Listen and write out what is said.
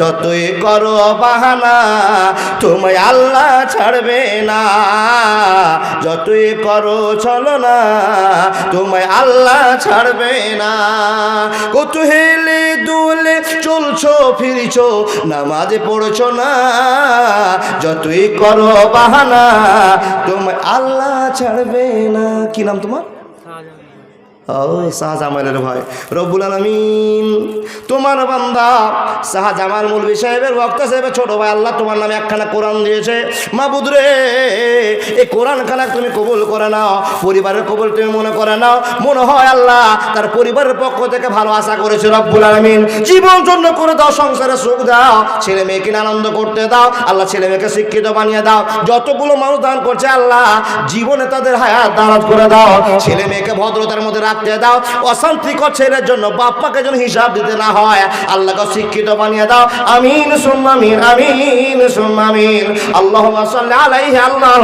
যতই করো বাহানা, তোমায় আল্লাহ ছাড়বে না। যতই করো চলো না, তোমায় আল্লাহ ছাড়বে না। কত হেলে দুলে চলছো, ফিরছো, নামাজে পড়ছো না। যতই করো বাহানা, তোমায় আল্লাহ ছাড়বে না। কি নাম তোমার? তোমার ছোট ভাই, আল্লাহ তোমার একখানা কোরআন দিয়েছে। তুমি কবুল করে নাও, পরিবারের কবুল তুমি মনে করে নাও। মনে হয় আল্লাহ তার পরিবারের পক্ষ থেকে ভালো আশা করেছে রব্বুল আলমিন। জীবন জন্য করে দাও, সংসারে সুখ দাও, ছেলে মেয়েকে আনন্দ করতে দাও, আল্লাহ ছেলে মেয়েকে শিক্ষিত বানিয়ে দাও। যতগুলো মানুষ দান করছে আল্লাহ, জীবনে তাদের হায়াত দারাজ করে দাও। ছেলে মেয়েকে ভদ্রতার মধ্যে রাখতে দাও। অশান্তিকর ছেলের জন্য বাপ্পাকে যেন হিসাব দিতে না হয়। আল্লাহকে শিক্ষিত বানিয়ে দাও। আমিন সুম্মামিন আমিন সুম্মামিন আল্লাহ আল্লাহ